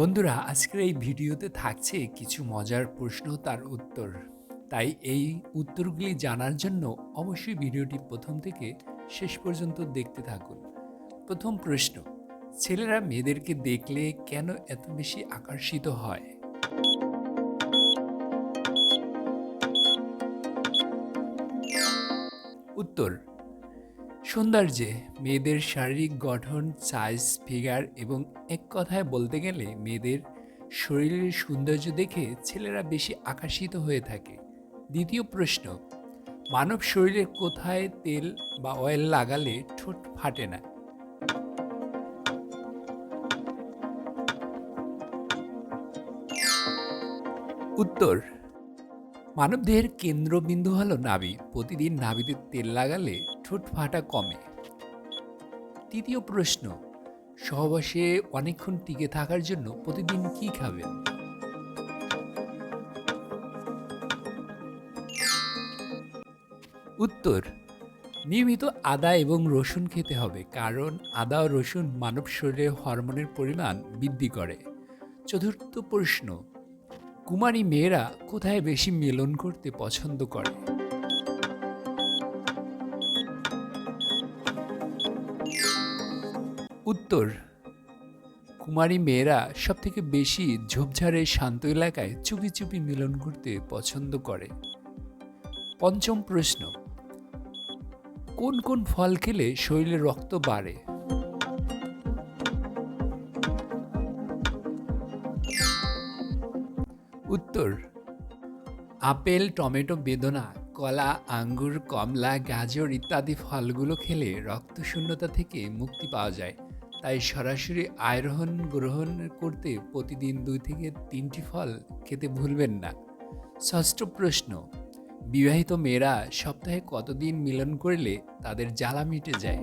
বন্ধুরা, আজকের এই ভিডিওতে থাকছে কিছু মজার প্রশ্ন তার উত্তর। তাই এই উত্তরগুলি জানার জন্য অবশ্যই ভিডিওটি প্রথম থেকে শেষ পর্যন্ত দেখতে থাকুন। প্রথম প্রশ্ন, ছেলেরা মেয়েদেরকে দেখলে কেন এত বেশি আকর্ষিত হয়? উত্তর সৌন্দর্যে মেয়েদের শারীরিক গঠন সাইজ ফিগার এবং এক কথায় বলতে গেলে মেয়েদের শরীরের সৌন্দর্য দেখে ছেলেরা বেশি আকর্ষিত হয়ে থাকে। দ্বিতীয় প্রশ্ন, মানব শরীরে কোথায় তেল বা অয়েল লাগালে ঠোঁট ফাটে না? উত্তর, মানবদেহের কেন্দ্রবিন্দু হলো নাভি। প্রতিদিন নাভিতে তেল লাগালে ঠোঁট ফাটা কমে। তৃতীয় প্রশ্ন, সহবাসে অনেকক্ষণ টিকে থাকার জন্য প্রতিদিন কি খাবেন? উত্তর, নিয়মিত আদা এবং রসুন খেতে হবে, কারণ আদা ও রসুন মানব শরীরে হরমোনের পরিমাণ বৃদ্ধি করে। চতুর্থ প্রশ্ন, কুমারী মেয়েরা কোথায় বেশি মিলন করতে পছন্দ করে? উত্তর, কুমারী মেয়েরা সবথেকে বেশি ঝোপঝাড়ের শান্ত এলাকায় চুপি চুপি মিলন করতে পছন্দ করে। পঞ্চম প্রশ্ন, কোন কোন ফল খেলে শরীরে রক্ত বাড়ে? উত্তর, আপেল, টমেটো, বেদনা, কলা, আঙ্গুর, কমলা, গাজর ইত্যাদি ফলগুলো খেলে রক্ত শূন্যতা থেকে মুক্তি পাওয়া যায়। তাই সরাসরি আয়রন গ্রহণ করতে প্রতিদিন দুই থেকে তিনটি ফল খেতে ভুলবেন না। ষষ্ঠ প্রশ্ন, বিবাহিত মেয়েরা সপ্তাহে কতদিন মিলন করলে তাদের জ্বালা মিটে যায়?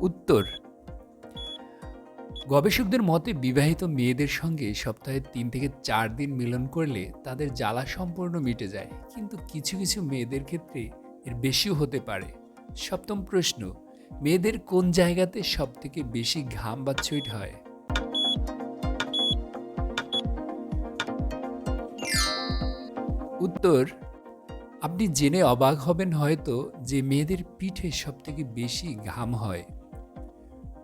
উত্তর গবেষকদের মতে বিবাহিত মেয়েদের সঙ্গে সপ্তাহে তিন থেকে চার দিন মিলন করলে তাদের জ্বালা সম্পূর্ণ মিটে যায়। কিন্তু কিছু কিছু মেয়েদের ক্ষেত্রে এর বেশিও হতে পারে। সপ্তম প্রশ্ন, মেয়েদের কোন জায়গাতে সব থেকে বেশি ঘাম বা ছুইট হয়? উত্তর, আপনি জেনে অবাক হবেন হয়তো যে মেয়েদের পিঠে সব থেকে বেশি ঘাম হয়।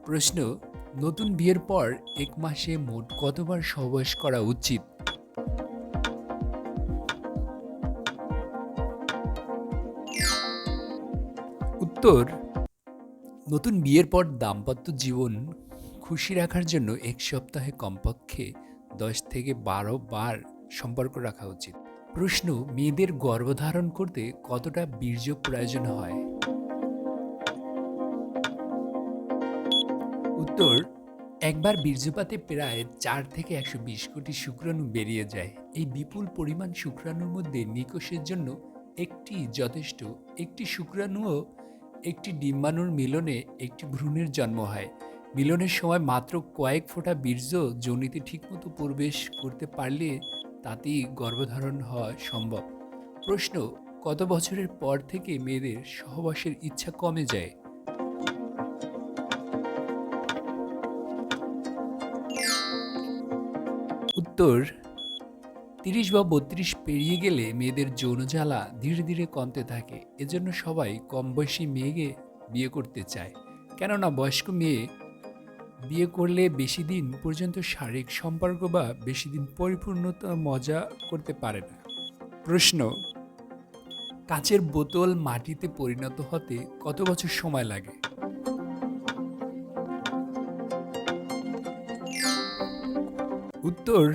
প্রশ্ন নতুন বিয়ের পর এক মাসে মোট কতবার সহবাস করা উচিত? উত্তর, নতুন বিয়ের পর দাম্পত্য জীবন খুশি রাখার জন্য এক সপ্তাহে কমপক্ষে দশ থেকে বারো বার সম্পর্ক রাখা উচিত। প্রশ্ন, মেয়েদের গর্ভধারণ করতে কতটা বীর্য প্রয়োজন হয়? উত্তর, একবার বীর্যপাতে প্রায় চার থেকে একশো বিশ কোটি শুক্রাণু বেরিয়ে যায়। এই বিপুল পরিমাণ শুক্রাণুর মধ্যে নিকোষের জন্য একটি যথেষ্ট। একটি শুক্রাণুও একটি ডিম্বাণুর মিলনে একটি ভ্রূণের জন্ম হয়। মিলনের সময় মাত্র কয়েক ফোঁটা বীর্য যোনিতে ঠিকমতো প্রবেশ করতে পারলে তাতেই গর্ভধারণ হওয়া সম্ভব। প্রশ্ন, কত বছরের পর থেকে মেয়েদের সহবাসের ইচ্ছা কমে যায়? উত্তর, তিরিশ বা বত্রিশ পেরিয়ে গেলে মেয়েদের যৌন জ্বালা ধীরে ধীরে কমতে থাকে। এজন্য সবাই কম বয়সী মেয়েকে বিয়ে করতে চায়। কেননা বয়স্ক মেয়ে বিয়ে করলে বেশি দিন পর্যন্ত শারীরিক সম্পর্ক বা বেশি দিন পরিপূর্ণতা, মজা করতে পারে না। প্রশ্ন, কাচের বোতল মাটিতে পরিণত হতে কত বছর সময় লাগে? উত্তর,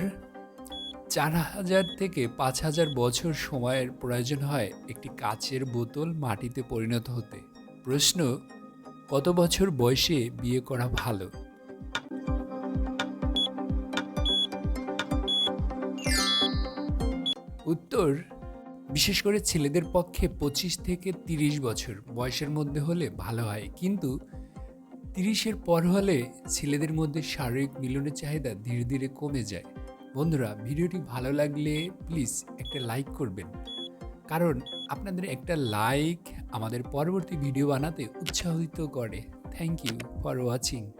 চার হাজার থেকে পাঁচ হাজার বছর সময়ের প্রয়োজন হয় একটি কাচের বোতল মাটিতে পরিণত হতে। প্রশ্ন, কত বছর বয়সে বিয়ে করা ভালো? উত্তর, বিশেষ করে ছেলেদের পক্ষে পঁচিশ থেকে তিরিশ বছর। বয়সের মধ্যে হলে ভালো হয়। কিন্তু তিরিশের পর হলে ছেলেদের মধ্যে শারীরিক মিলনের চাহিদা ধীরে ধীরে কমে যায়। বন্ধুরা, ভিডিওটি ভালো লাগলে প্লিজ একটা লাইক করবেন। কারণ আপনাদের একটা লাইক আমাদের পরবর্তী ভিডিও বানাতে উৎসাহিত করে। Thank you for watching.